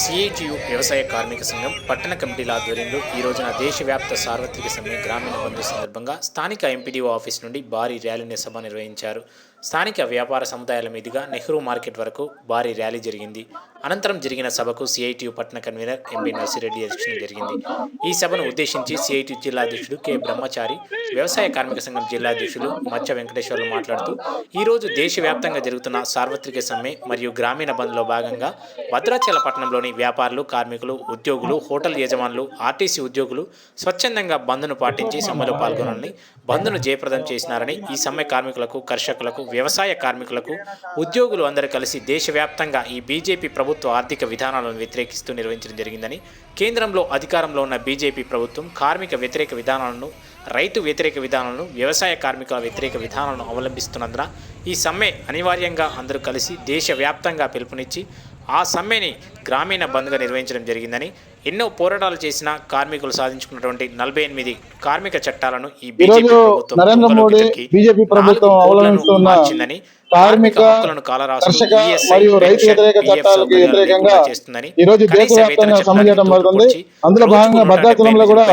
CITU వ్యవసాయ కార్మిక సంఘం పట్టణ కమిటీల ఆధ్వర్యంలో ఈ రోజున దేశవ్యాప్త సార్వత్రిక సమ్మె గ్రామీణ బంధు సందర్భంగా స్థానిక ఎంపీడీఓ ఆఫీస్ నుండి భారీ ర్యాలీని సభ నిర్వహించారు. స్థానిక వ్యాపార సముదాయాల మీదుగా నెహ్రూ మార్కెట్ వరకు భారీ ర్యాలీ జరిగింది. అనంతరం జరిగిన సభకు సిఐటియు పట్టణ కన్వీనర్ ఎంపీ నర్సిరెడ్డి అధ్యక్షత జరిగింది. ఈ సభను ఉద్దేశించి సిఐటియు జిల్లా అధ్యక్షుడు కె. బ్రహ్మచారి వ్యవసాయ కార్మిక సంఘం జిల్లా అధ్యక్షులు మచ్చ వెంకటేశ్వర్లు మాట్లాడుతూ ఈ రోజు దేశవ్యాప్తంగా జరుగుతున్న సార్వత్రిక సమ్మె మరియు గ్రామీణ బంద్లో భాగంగా భద్రాచల పట్టణంలోని వ్యాపారులు కార్మికులు ఉద్యోగులు హోటల్ యజమానులు ఆర్టీసీ ఉద్యోగులు స్వచ్ఛందంగా బంద్ను పాటించి సమ్మెలో పాల్గొనాలని బంద్ను జయప్రదం చేసినారని ఈ సమ్మె కార్మికులకు కర్షకులకు వ్యవసాయ కార్మికులకు ఉద్యోగులు అందరూ కలిసి దేశవ్యాప్తంగా ఈ బీజేపీ ప్రభుత్వ ఆర్థిక విధానాలను వ్యతిరేకిస్తూ నిర్వహించడం జరిగిందని కేంద్రంలో అధికారంలో ఉన్న బీజేపీ ప్రభుత్వం కార్మిక వ్యతిరేక విధానాలను రైతు వ్యతిరేక విధానాలను వ్యవసాయ కార్మికుల వ్యతిరేక విధానాలను అవలంబిస్తున్నందున ఈ సమ్మె అనివార్యంగా అందరూ కలిసి దేశవ్యాప్తంగా పిలుపునిచ్చి ఆ సమ్మెని గ్రామీణ బంద్గా నిర్వహించడం జరిగిందని ఎన్నో పోరాటాలు చేసిన కార్మికులు సాధించుకున్నటువంటి నలభై ఎనిమిది కార్మిక చట్టాలను ఈ బీజేపీ ప్రభుత్వం మార్చిందని, కార్మిక, హక్కులను చేస్తుందని, ఈ రోజు దేశవ్యాప్తంగా సమ్మె చేయడం జరుగుతుంది. అందులో భాగంగా భద్రాచలంలో కూడా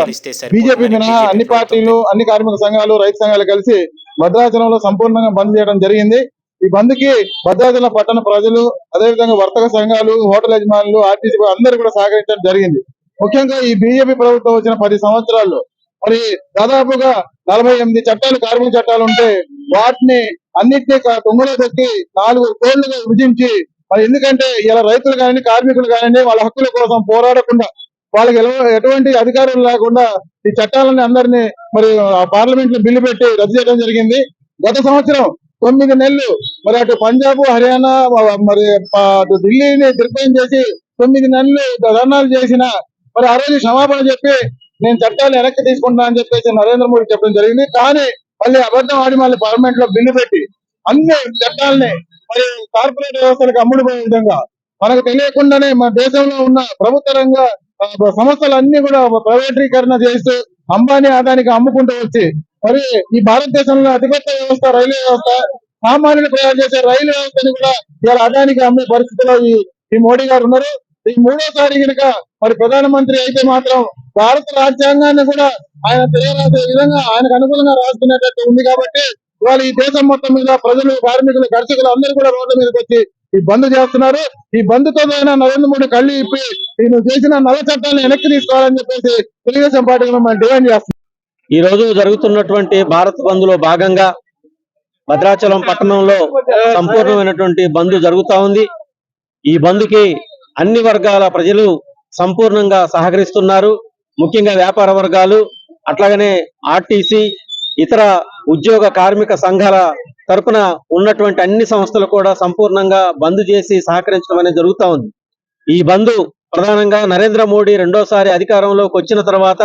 బీజేపీ మినహా అన్ని పార్టీలు అన్ని కార్మిక సంఘాలు రైతు సంఘాలు కలిసి భద్రాచలంలో సంపూర్ణంగా బంద్ చేయడం జరిగింది. ఈ బంద్కి భద్రాచల పట్టణ ప్రజలు అదేవిధంగా వర్తక సంఘాలు హోటల్ యజమానులు ఆర్టీసీ అందరూ కూడా సహకరించడం జరిగింది. ముఖ్యంగా ఈ బీజేపీ ప్రభుత్వం వచ్చిన పది సంవత్సరాల్లో మరి దాదాపుగా నలభై ఎనిమిది చట్టాలు కార్మిక చట్టాలు ఉంటే వాటిని అన్నిటినీ తొమ్మిదో తుంగలో తొక్కి నాలుగు కోళ్ళుగా విభజించి మరి ఎందుకంటే ఇలా రైతులు కానీ కార్మికులు కానీ వాళ్ళ హక్కుల కోసం పోరాడకుండా వాళ్ళకి ఎటువంటి అధికారం లేకుండా ఈ చట్టాలని అందరినీ మరి పార్లమెంట్లో బిల్లు పెట్టి రద్దు చేయడం జరిగింది. గత సంవత్సరం తొమ్మిది నెలలు. మరి అటు పంజాబ్ హర్యానా మరి అటు ఢిల్లీని దిగ్భయం చేసి తొమ్మిది నెలలు ధర్నాలు చేసిన మరి ఆ రోజు క్షమాపణ చెప్పి నేను చట్టాలు వెనక్కి తీసుకుంటున్నా అని చెప్పేసి నరేంద్ర మోడీ చెప్పడం జరిగింది. కానీ మళ్ళీ అబద్ధం ఆడి మళ్ళీ పార్లమెంట్లో బిల్లు పెట్టి అన్ని చట్టాలని మరి కార్పొరేట్ వ్యవస్థలకు అమ్ముడు పోయే విధంగా మనకు తెలియకుండానే మన దేశంలో ఉన్న ప్రభుత్వ రంగ సంస్థలన్నీ కూడా ప్రైవేటీకరణ చేస్తూ అంబానీ ఆదానికి అమ్ముకుంటూ వచ్చి మరి ఈ భారతదేశంలో అతిపెద్ద వ్యవస్థ రైల్వే వ్యవస్థ. సామాన్యులు ప్రయాణం చేసే రైలు వ్యవస్థను కూడా ఇవాళ అదానికి అమ్మే పరిస్థితిలో ఈ ఈ మోడీ గారు ఉన్నారు. ఈ మూడోసారి కనుక మరి ప్రధానమంత్రి అయితే మాత్రం భారత రాజ్యాంగాన్ని కూడా ఆయన తెలియరాసే విధంగా ఆయనకు అనుకూలంగా రాసుకునేటట్టు ఉంది కాబట్టి ఇవాళ ఈ దేశం మొత్తం మీద ప్రజలు కార్మికులు కర్షకులు అందరూ కూడా రోడ్ల మీదకి వచ్చి ఈ బంద్ చేస్తున్నారు. ఈ బంద్తో అయినా నరేంద్ర మోడీ కళ్ళు ఇప్పి నువ్వు చేసిన నల్ల చట్టాలను వెనక్కి తీసుకోవాలని చెప్పేసి తెలుగుదేశం పార్టీగా మనం డిమాండ్ చేస్తున్నాం ఈ రోజు జరుగుతున్నటువంటి భారత్ బంద్లో భాగంగా భద్రాచలం పట్టణంలో సంపూర్ణమైనటువంటి బంద్ జరుగుతా ఉంది. ఈ బంద్కి అన్ని వర్గాల ప్రజలు సంపూర్ణంగా సహకరిస్తున్నారు. ముఖ్యంగా వ్యాపార వర్గాలు అట్లాగనే ఆర్టీసీ ఇతర ఉద్యోగ కార్మిక సంఘాల తరపున ఉన్నటువంటి అన్ని సంస్థలు కూడా సంపూర్ణంగా బంద్ చేసి సహకరించడం అనేది జరుగుతా ఉంది. ఈ బంద్ ప్రధానంగా నరేంద్ర మోడీ రెండోసారి అధికారంలోకి వచ్చిన తర్వాత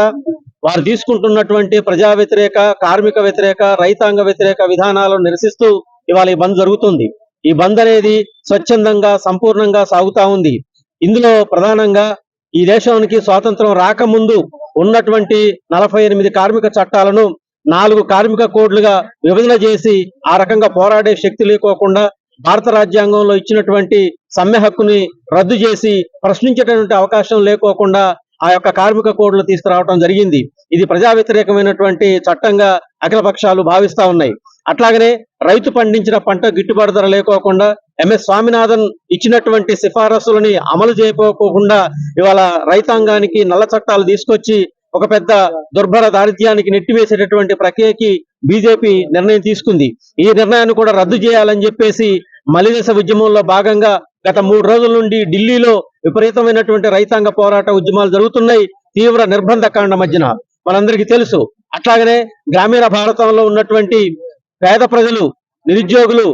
వారు తీసుకుంటున్నటువంటి ప్రజా వ్యతిరేక కార్మిక వ్యతిరేక రైతాంగ వ్యతిరేక విధానాలను నిరసిస్తూ ఇవాళ ఈ బంద్ జరుగుతుంది. ఈ బంద్ అనేది స్వచ్ఛందంగా సంపూర్ణంగా సాగుతా ఉంది. ఇందులో ప్రధానంగా ఈ దేశానికి స్వాతంత్రం రాకముందు ఉన్నటువంటి నలభై ఎనిమిది కార్మిక చట్టాలను నాలుగు కార్మిక కోడ్లుగా విభజన చేసి ఆ రకంగా పోరాడే శక్తి లేకోకుండా భారత రాజ్యాంగంలో ఇచ్చినటువంటి సమ్మె హక్కుని రద్దు చేసి ప్రశ్నించేటటువంటి అవకాశం లేకోకుండా ఆ యొక్క కార్మిక కోడ్లు తీసుకురావడం జరిగింది. ఇది ప్రజా వ్యతిరేకమైనటువంటి చట్టంగా అఖిలపక్షాలు భావిస్తా ఉన్నాయి. అట్లాగనే రైతు పండించిన పంట గిట్టుబాటు ధర లేకోకుండా ఎంఎస్ స్వామినాథన్ ఇచ్చినటువంటి సిఫారసులని అమలు చేయకపోకుండా ఇవాళ రైతాంగానికి నల్ల చట్టాలు తీసుకొచ్చి ఒక పెద్ద దుర్భర దారిద్ర్యానికి నెట్టివేసేటటువంటి ప్రక్రియకి బీజేపీ నిర్ణయం తీసుకుంది. ఈ నిర్ణయాన్ని కూడా రద్దు చేయాలని చెప్పేసి మలిదశ ఉద్యమంలో భాగంగా గత మూడు రోజుల నుండి ఢిల్లీలో విపరీతమైనటువంటి రైతాంగ పోరాట ఉద్యమాలు జరుగుతున్నాయి తీవ్ర నిర్బంధ కాండ మధ్యన. మనందరికీ తెలుసు అట్లాగనే గ్రామీణ భారతంలో ఉన్నటువంటి పేద ప్రజలు నిరుద్యోగులు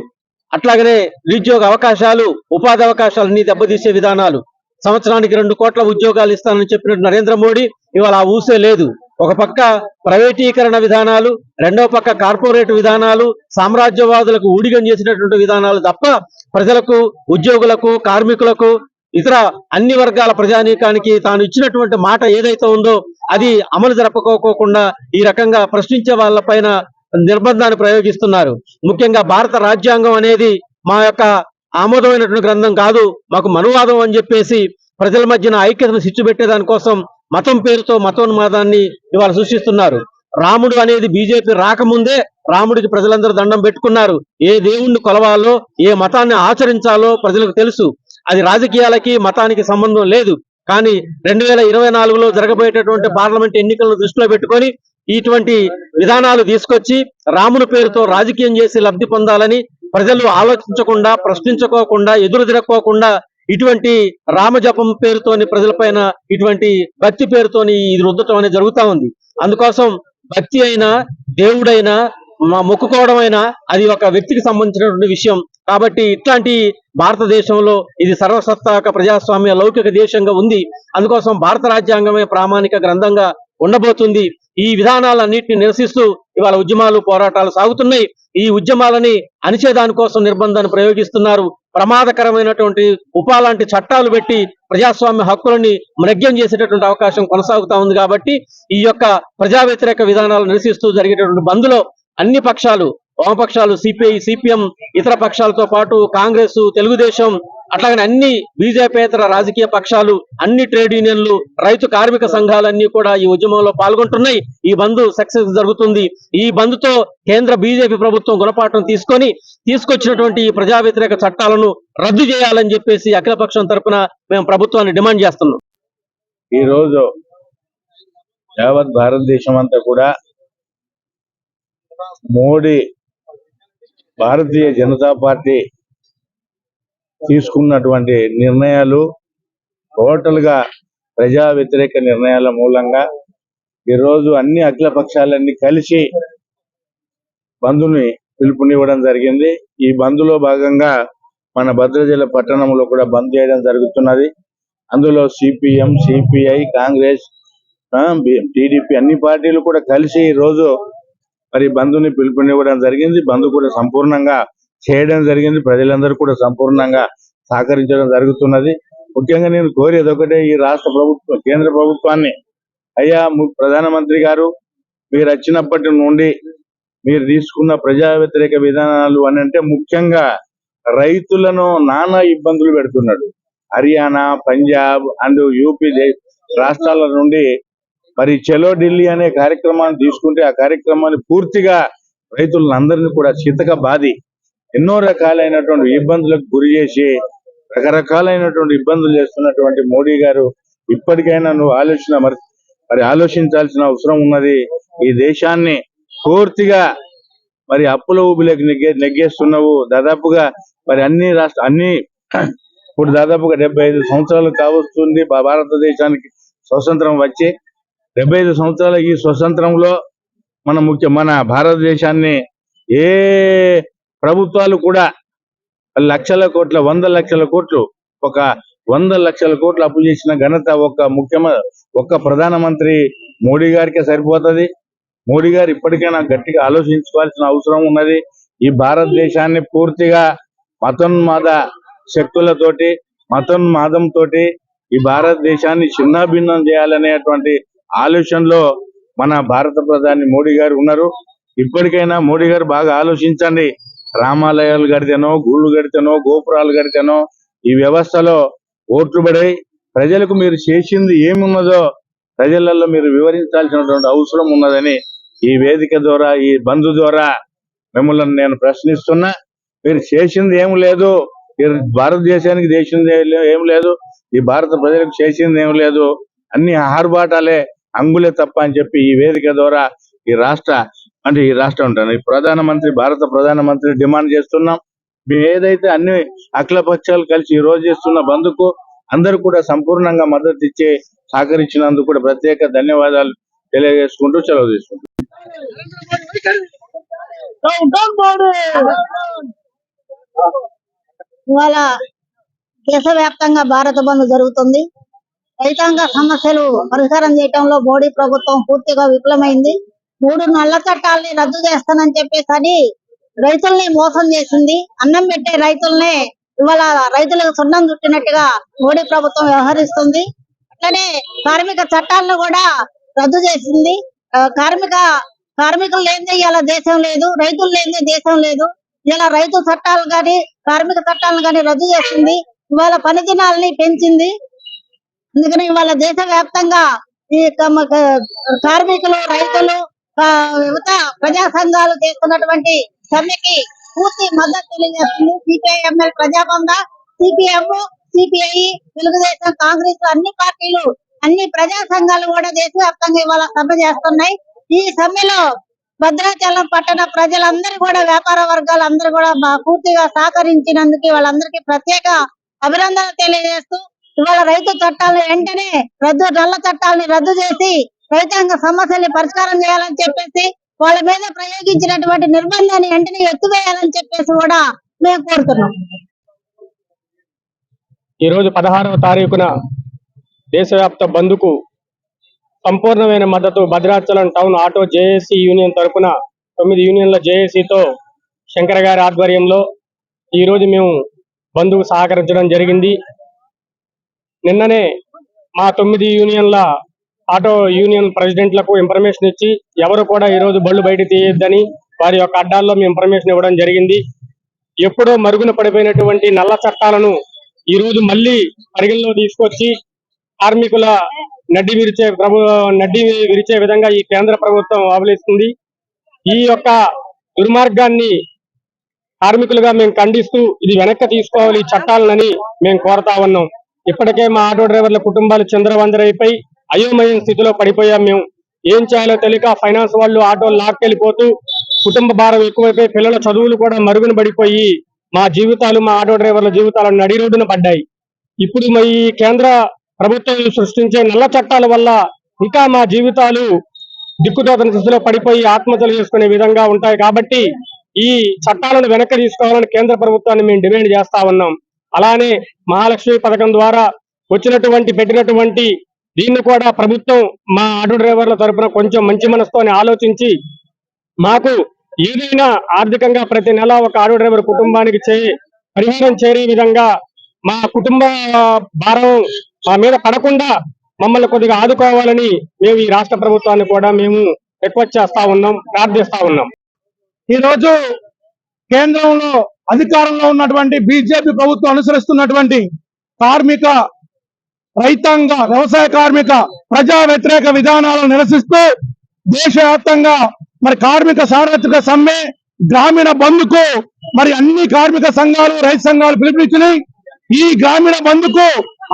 అట్లాగనే నిరుద్యోగ అవకాశాలు ఉపాధి అవకాశాలన్నీ దెబ్బతీసే విధానాలు. సంవత్సరానికి రెండు కోట్ల ఉద్యోగాలు ఇస్తానని చెప్పినట్టు నరేంద్ర మోడీ ఇవాళ ఆ ఊసే లేదు. ఒక పక్క ప్రైవేటీకరణ విధానాలు రెండవ పక్క కార్పొరేట్ విధానాలు సామ్రాజ్యవాదులకు ఊడిగం చేసినటువంటి విధానాలు తప్ప ప్రజలకు ఉద్యోగులకు కార్మికులకు ఇతర అన్ని వర్గాల ప్రజానీకానికి తాను ఇచ్చినటువంటి మాట ఏదైతే ఉందో అది అమలు జరపకోకుండా ఈ రకంగా ప్రశ్నించే వాళ్ళ పైన నిర్బంధాన్ని ప్రయోగిస్తున్నారు. ముఖ్యంగా భారత రాజ్యాంగం అనేది మా యొక్క ఆమోదమైనటువంటి గ్రంథం కాదు మాకు మనువాదం అని చెప్పేసి ప్రజల మధ్యన ఐక్యతను సిచ్చు కోసం మతం పేరుతో మతోన్మాదాన్ని ఇవాళ సృష్టిస్తున్నారు. రాముడు అనేది బీజేపీ రాకముందే రాముడికి ప్రజలందరూ దండం పెట్టుకున్నారు. ఏ దేవుణ్ణి కొలవాలో ఏ మతాన్ని ఆచరించాలో ప్రజలకు తెలుసు. అది రాజకీయాలకి మతానికి సంబంధం లేదు. కానీ రెండు వేల ఇరవై నాలుగులో జరగబోయేటటువంటి పార్లమెంట్ ఎన్నికలను దృష్టిలో పెట్టుకొని ఇటువంటి విధానాలు తీసుకొచ్చి రాముని పేరుతో రాజకీయం చేసి లబ్ధి పొందాలని ప్రజలు ఆలోచించకుండా ప్రశ్నించుకోకుండా ఎదురు తిరక్కోకుండా ఇటువంటి రామజపం పేరుతోని ప్రజలపైన ఇటువంటి భక్తి పేరుతోని ఇది రుద్దటం అనేది జరుగుతా ఉంది. అందుకోసం భక్తి అయినా దేవుడైనా మా మొక్కుకోవడం అయినా అది ఒక వ్యక్తికి సంబంధించినటువంటి విషయం. కాబట్టి ఇట్లాంటి భారతదేశంలో ఇది సర్వసత్తాక ప్రజాస్వామ్య లౌకిక దేశంగా ఉంది. అందుకోసం భారత రాజ్యాంగమే ప్రామాణిక గ్రంథంగా ఉండబోతుంది. ఈ విధానాలన్నింటినీ నిరసిస్తూ ఇవాళ ఉద్యమాలు పోరాటాలు సాగుతున్నాయి. ఈ ఉద్యమాలని అణిచేదాని కోసం నిర్బంధాన్ని ప్రయోగిస్తున్నారు. ప్రమాదకరమైనటువంటి ఉపాలాంటి చట్టాలు పెట్టి ప్రజాస్వామ్య హక్కులని మ్రగ్యం చేసేటటువంటి అవకాశం కొనసాగుతా ఉంది కాబట్టి ఈ యొక్క ప్రజా వ్యతిరేక విధానాలు నిరసిస్తూ జరిగేటటువంటి బంద్లో అన్ని పక్షాలు వామపక్షాలు సిపిఐ సిపిఎం ఇతర పక్షాలతో పాటు కాంగ్రెస్ తెలుగుదేశం అట్లాగనే అన్ని బీజేపీతర రాజకీయ పక్షాలు అన్ని ట్రేడ్ యూనియన్లు రైతు కార్మిక సంఘాలన్నీ కూడా ఈ ఉద్యమంలో పాల్గొంటున్నాయి. ఈ బంద్ సక్సెస్ జరుగుతుంది. ఈ బంద్తో కేంద్ర బీజేపీ ప్రభుత్వం గుణపాఠం తీసుకొని తీసుకొచ్చినటువంటి ఈ ప్రజా వ్యతిరేక చట్టాలను రద్దు చేయాలని చెప్పేసి అఖిలపక్షం తరపున మేము ప్రభుత్వాన్ని డిమాండ్ చేస్తున్నాం. ఈ రోజు యావత్ భారతదేశం అంతా కూడా మోడీ భారతీయ జనతా పార్టీ తీసుకున్నటువంటి నిర్ణయాలు టోటల్గా ప్రజా వ్యతిరేక నిర్ణయాల మూలంగా ఈరోజు అన్ని అఖిల పక్షాలన్నీ కలిసి బంధుని పిలుపునివ్వడం జరిగింది. ఈ బంధులో భాగంగా మన భద్రాచల పట్టణంలో కూడా బంద్ చేయడం జరుగుతున్నది. అందులో సిపిఎం సిపిఐ కాంగ్రెస్ టిడిపి అన్ని పార్టీలు కూడా కలిసి ఈ రోజు మరి బంధుని పిలుపునివ్వడం జరిగింది. బంధు కూడా సంపూర్ణంగా చేయడం జరిగింది. ప్రజలందరూ కూడా సంపూర్ణంగా సహకరించడం జరుగుతున్నది. ముఖ్యంగా నేను కోరేది ఒకటే ఈ రాష్ట్ర ప్రభుత్వం కేంద్ర ప్రభుత్వాన్ని అయ్యా ప్రధానమంత్రి గారు మీరు వచ్చినప్పటి నుండి మీరు తీసుకున్న ప్రజా వ్యతిరేక విధానాలు అని అంటే ముఖ్యంగా రైతులను నానా ఇబ్బందులు పెడుతున్నాడు. హర్యానా పంజాబ్ అండ్ యూపీ రాష్ట్రాల నుండి మరి చలో ఢిల్లీ అనే కార్యక్రమాన్ని తీసుకుంటే ఆ కార్యక్రమాన్ని పూర్తిగా రైతులందరినీ కూడా చితక బాధి ఎన్నో రకాలైనటువంటి ఇబ్బందులకు గురి చేసి రకరకాలైనటువంటి ఇబ్బందులు చేస్తున్నటువంటి మోడీ గారు ఇప్పటికైనా నువ్వు ఆలోచన మరి మరి ఆలోచించాల్సిన అవసరం ఉన్నది. ఈ దేశాన్ని పూర్తిగా మరి అప్పుల ఊబిలోకి నెగ్గే నెగ్గేస్తున్నావు. దాదాపుగా మరి అన్ని రాష్ట్ర అన్ని ఇప్పుడు దాదాపుగా డెబ్బై ఐదు సంవత్సరాలు కావస్తుంది. భారతదేశానికి స్వతంత్రం వచ్చి డెబ్బై ఐదు సంవత్సరాల ఈ స్వతంత్రంలో మన ముఖ్య మన భారతదేశాన్ని ఏ ప్రభుత్వాలు కూడా లక్షల కోట్ల వంద లక్షల కోట్లు ఒక వంద లక్షల కోట్లు అప్పు చేసిన ఘనత ఒక ముఖ్యమంత్రి ఒక ప్రధానమంత్రి మోడీ గారికే సరిపోతది. మోడీ గారు ఇప్పటికైనా గట్టిగా ఆలోచించుకోవాల్సిన అవసరం ఉన్నది. ఈ భారతదేశాన్ని పూర్తిగా మతోన్మాద శక్తులతోటి మతోన్మాదంతో తోటి ఈ భారతదేశాన్ని చిన్నాభిన్నం చేయాలనేటువంటి ఆలోచనలో మన భారత ప్రధాని మోడీ గారు ఉన్నారు. ఇప్పటికైనా మోడీ గారు బాగా ఆలోచించండి. రామాలయాలు కడితేనో గుళ్ళు కడితేనో గోపురాలు కడితేనో ఈ వ్యవస్థలో ఓట్లు పడాయి. ప్రజలకు మీరు చేసింది ఏమున్నదో ప్రజలలో మీరు వివరించాల్సినటువంటి అవసరం ఉన్నదని ఈ వేదిక ద్వారా ఈ బంధు ద్వారా మిమ్మల్ని నేను ప్రశ్నిస్తున్నా. మీరు చేసింది ఏం లేదు. మీరు భారతదేశానికి చేసింది ఏం లేదు. ఈ భారత ప్రజలకు చేసింది ఏం లేదు. అన్ని ఆర్భాటాలే అంగులే తప్ప అని చెప్పి ఈ వేదిక ద్వారా ఈ రాష్ట్ర అంటే ఈ రాష్ట్రం ఉంటాను ఈ ప్రధానమంత్రి భారత ప్రధానమంత్రి డిమాండ్ చేస్తున్నాం. మేము ఏదైతే అన్ని అఖిలపక్షాలు కలిసి ఈ రోజు చేస్తున్న బంధుకు అందరూ కూడా సంపూర్ణంగా మద్దతు ఇచ్చి సహకరించినందుకు కూడా ప్రత్యేక ధన్యవాదాలు తెలియజేసుకుంటూ సెలవు తీసుకుంటాం ఇవాళ దేశవ్యాప్తంగా భారత బంద్ జరుగుతుంది. రైతాంగ సమస్యలు పరిష్కారం చేయటంలో మోడీ ప్రభుత్వం పూర్తిగా విఫలమైంది. మూడు నల్ల చట్టాలని రద్దు చేస్తానని చెప్పేసి అని రైతుల్ని మోసం చేసింది. అన్నం పెట్టే రైతుల్ని ఇవాళ రైతులకు సున్నం చుట్టినట్టుగా మోడీ ప్రభుత్వం వ్యవహరిస్తుంది. అట్లనే కార్మిక చట్టాలను కూడా రద్దు చేసింది. కార్మిక కార్మికులు లేనిదే ఇలా దేశం లేదు. రైతులు లేనిదే దేశం లేదు. ఇలా రైతు చట్టాలు కానీ కార్మిక చట్టాలను కానీ రద్దు చేసింది. ఇవాళ పని దినాలని పెంచింది. అందుకని ఇవాళ దేశవ్యాప్తంగా ఈ కార్మికులు రైతులు యువత ప్రజా సంఘాలు చేస్తున్నటువంటి సమ్మెకి పూర్తి మద్దతు తెలియజేస్తుంది. సిపిఐఎంఎల్ ప్రజాబంధ సిపిఎం సిపిఐ తెలుగుదేశం కాంగ్రెస్ అన్ని పార్టీలు అన్ని ప్రజా సంఘాలు కూడా దేశవ్యాప్తంగా ఇవాళ సమ్మె చేస్తున్నాయి. ఈ సమ్మెలో భద్రాచలం పట్టణ ప్రజలందరూ కూడా వ్యాపార వర్గాలు అందరూ కూడా పూర్తిగా సహకరించినందుకు వాళ్ళందరికీ ప్రత్యేక అభినందనలు తెలియజేస్తూ ఇవాళ రైతు చట్టాలను వెంటనే రద్దు నల్ల చట్టాలని రద్దు చేసి రైతాంగ సమస్యల్ని పరిష్కారం చేయాలని చెప్పేసి వాళ్ళ మీద ప్రయోగించినటువంటి నిర్బంధాన్ని వెంటనే ఎత్తువేయాలని చెప్పేసి కూడా మేము కోరుతున్నాం. ఈ రోజు పదహారవ తారీఖున దేశవ్యాప్త బంద్కు సంపూర్ణమైన మద్దతు Bhadrachalam town auto JAC union తరఫున తొమ్మిది యూనియన్ల జేఏసీతో శంకర్ గారి ఆధ్వర్యంలో ఈ రోజు మేము బంధుకు సహకరించడం జరిగింది. నిన్ననే మా తొమ్మిది యూనియన్ల ఆటో యూనియన్ ప్రెసిడెంట్లకు ఇన్ఫర్మేషన్ ఇచ్చి ఎవరు కూడా ఈ రోజు బళ్ళు బయట తీయొద్దని వారి యొక్క అడ్డాల్లో మేము ఇన్ఫర్మేషన్ ఇవ్వడం జరిగింది. ఎప్పుడో మరుగున పడిపోయినటువంటి నల్ల చట్టాలను ఈ రోజు మళ్ళీ పరిగణలో తీసుకొచ్చి కార్మికుల నడ్డి విరిచే ప్రభు నడ్డి విరిచే విధంగా ఈ కేంద్ర ప్రభుత్వం అవలిస్తుంది ఈ యొక్క దుర్మార్గాన్ని కార్మికులుగా మేము ఖండిస్తూ ఇది వెనక్కి తీసుకోవాలి చట్టాలనని మేము కోరతా ఉన్నాం. ఇప్పటికే మా ఆటో డ్రైవర్ల కుటుంబాలు చంద్రవందరైపోయి అయోమయం స్థితిలో పడిపోయాం మేము. ఏం చేయాలో తెలియక ఫైనాన్స్ వాళ్ళు ఆటో లాక్కెళ్ళిపోతూ కుటుంబ భారం ఎక్కువైపోయి పిల్లల చదువులు కూడా మరుగున పడిపోయి మా జీవితాలు మా ఆటో డ్రైవర్ల జీవితాలు నడి రోడ్డున పడ్డాయి. ఇప్పుడు మా ఈ కేంద్ర ప్రభుత్వం సృష్టించే నల్ల చట్టాల వల్ల ఇంకా మా జీవితాలు దిక్కుతోతన స్థితిలో పడిపోయి ఆత్మహత్యలు చేసుకునే విధంగా ఉంటాయి కాబట్టి ఈ చట్టాలను వెనక్కి తీసుకోవాలని కేంద్ర ప్రభుత్వాన్ని మేము డిమాండ్ చేస్తా ఉన్నాం. అలానే మహాలక్ష్మి పథకం ద్వారా వచ్చినటువంటి పెట్టినటువంటి దీన్ని కూడా ప్రభుత్వం మా ఆటో డ్రైవర్ల తరపున కొంచెం మంచి మనసుతోనే ఆలోచించి మాకు ఏదైనా ఆర్థికంగా ప్రతి నెల ఒక ఆటో డ్రైవర్ కుటుంబానికి చే పరిహారం చేరే విధంగా మా కుటుంబ భారం మా మీద పడకుండా మమ్మల్ని కొద్దిగా ఆదుకోవాలని మేము ఈ రాష్ట్ర ప్రభుత్వాన్ని కూడా మేము రిక్వెస్ట్ చేస్తా ఉన్నాం ప్రార్థిస్తా ఉన్నాం. ఈ రోజు కేంద్రంలో అధికారంలో ఉన్నటువంటి బీజేపీ ప్రభుత్వం అనుసరిస్తున్నటువంటి కార్మిక రైతాంగ వ్యవసాయ కార్మిక ప్రజా వ్యతిరేక విధానాలను నిరసిస్తూ దేశవ్యాప్తంగా మరి కార్మిక సార్వత్రిక సమ్మె గ్రామీణ బంధుకు మరి అన్ని కార్మిక సంఘాలు రైతు సంఘాలు పిలుపునిచ్చినాయి. ఈ గ్రామీణ బంధుకు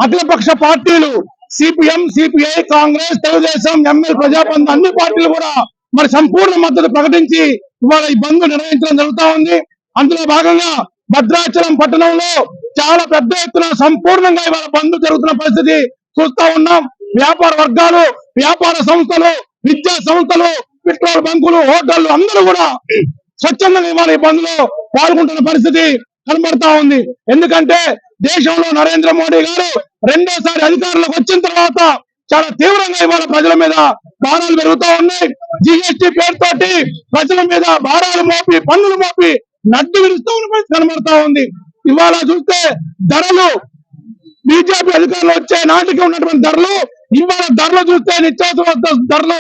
అఖిలపక్ష పార్టీలు సిపిఎం సిపిఐ కాంగ్రెస్ తెలుగుదేశం ఎంఎల్ ప్రజాబంధు అన్ని పార్టీలు కూడా మరి సంపూర్ణ మద్దతు ప్రకటించి ఇవాళ ఈ బంద్ నిర్వహించడం జరుగుతా ఉంది. అందులో భాగంగా భద్రాచలం పట్టణంలో చాలా పెద్ద ఎత్తున సంపూర్ణంగా ఇవాళ బంద్ జరుగుతున్న పరిస్థితి చూస్తా ఉన్నాం. వ్యాపార వర్గాలు వ్యాపార సంస్థలు విద్యా సంస్థలు పెట్రోల్ బంకులు హోటళ్ళు అందరూ కూడా స్వచ్ఛందంగా ఇవాళ ఈ బంద్లో పాల్గొంటున్న పరిస్థితి కనబడతా ఉంది. ఎందుకంటే దేశంలో నరేంద్ర మోడీ గారు రెండోసారి అధికారంలోకి వచ్చిన తర్వాత చాలా తీవ్రంగా ఇవాళ ప్రజల మీద భారాలు పెరుగుతూ ఉన్నాయి. జిఎస్టి పేరుతోటి ప్రజల మీద భారాలు మోపి పన్నులు మోపి నడ్డు విరుస్తూ ఉన్న పరిస్థితి కనబడతా ఉంది. ఇవాళ చూస్తే ధరలు బీజేపీ అధికారులు వచ్చే నాటికి ఉన్నటువంటి ధరలు ఇవాళ ధరలు చూస్తే నిత్యావసర ధరలు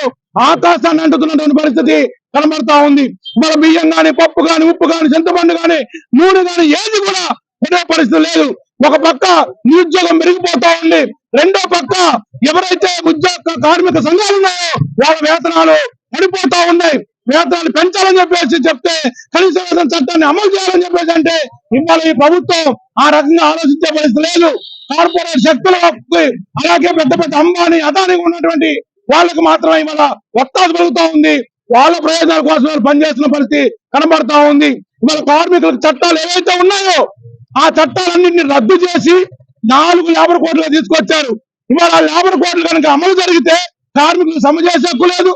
ఆకాశాన్ని అంటుతున్నటువంటి పరిస్థితి కనబడతా ఉంది. మన బియ్యం గాని పప్పు గాని ఉప్పు గాని చింతపండు గాని నూనె గాని ఏది కూడా తినే పరిస్థితి లేదు. ఒక పక్క నిరుద్యోగం పెరిగిపోతా ఉంది. రెండో పక్క ఎవరైతే ఉద్యోగ కార్మిక సంఘాలు ఉన్నాయో వాళ్ళ వేతనాలు పడిపోతా ఉన్నాయి. వేతనాలు పెంచాలని చెప్పేసి చెప్తే కనీస వేతన చట్టాన్ని అమలు చేయాలని చెప్పేసి అంటే ఇవాళ ఈ ప్రభుత్వం ఆ రకంగా ఆలోచించే పరిస్థితి లేదు. కార్పొరేట్ శక్తులకు అలాగే పెద్ద పెద్ద అంబానీ అదానీ ఉన్నటువంటి వాళ్ళకు మాత్రమే ఇవాళ ఒత్తాసు పెరుగుతా ఉంది. వాళ్ళ ప్రయోజనాల కోసం వాళ్ళు పనిచేస్తున్న పరిస్థితి కనబడతా ఉంది. ఇవాళ కార్మికులకు చట్టాలు ఏవైతే ఉన్నాయో ఆ చట్టాలన్నింటినీ రద్దు చేసి నాలుగు లేబర్ కోట్లు తీసుకొచ్చారు. ఇవాళ ఆ లేబర్ కోర్టులు కనుక అమలు జరిగితే కార్మికులు సమ్మె చేసే హక్కు లేదు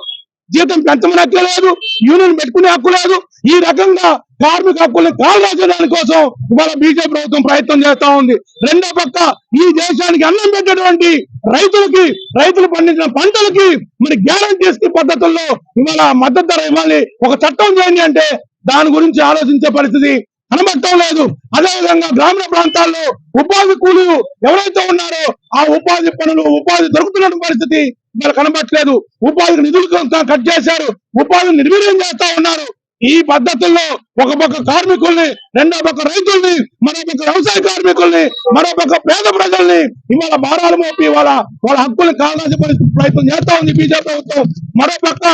జీతం పెంచమని హక్కు లేదు యూనియన్ పెట్టుకునే హక్కు లేదు. ఈ రకంగా కార్మిక హక్కుల్ని కాలు కోసం ఇవాళ బీజేపీ ప్రభుత్వం ప్రయత్నం చేస్తా ఉంది. రెండో పక్క ఈ దేశానికి అన్నం పెట్టేటువంటి రైతులకి రైతులు పండించిన పంటలకి మరి గ్యారంటీస్ పద్ధతుల్లో ఇవాళ మద్దతు ధర ఇవ్వాలి. ఒక చట్టం చేయండి అంటే దాని గురించి ఆలోచించే పరిస్థితి కనబడటం లేదు. అదేవిధంగా గ్రామీణ ప్రాంతాల్లో ఉపాధి కూలీలు ఎవరైతే ఉన్నారో ఆ ఉపాధి పనులు ఉపాధి దొరుకుతున్న పరిస్థితి మరి కనబడట్లేదు. ఉపాధికి నిధులు కట్ చేశారు. ఉపాధిని నిర్వీర్యం చేస్తా ఉన్నారు. ఈ పద్ధతుల్లో ఒక పక్క కార్మికుల్ని రెండో పక్క రైతుల్ని మరో పక్క వ్యవసాయ కార్మికుల్ని మరో పక్క పేద ప్రజల్ని ఇవాళ భారాలు మోపి ఇవాళ వాళ్ళ హక్కుల్ని కావాల్సిన ప్రయత్నం చేస్తా ఉంది బీజేపీ ప్రభుత్వం మరో పక్క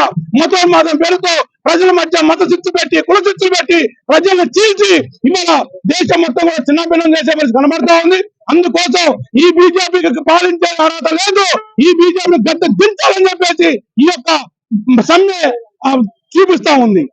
మతోన్మాదం పేరుతో ప్రజల మధ్య మత చిచ్చు పెట్టి కుల చిచ్చు పెట్టి ప్రజల్ని చీల్చి ఇవాళ దేశం మొత్తం కూడా చిన్నభిన్నం చేసే పరిస్థితి కనబడతా ఉంది. అందుకోసం ఈ బీజేపీకి పాలించే అర్హత లేదు. ఈ బీజేపీని పెద్ద దించాలని చెప్పేసి ఈ యొక్క సమ్మె చూపిస్తా ఉంది.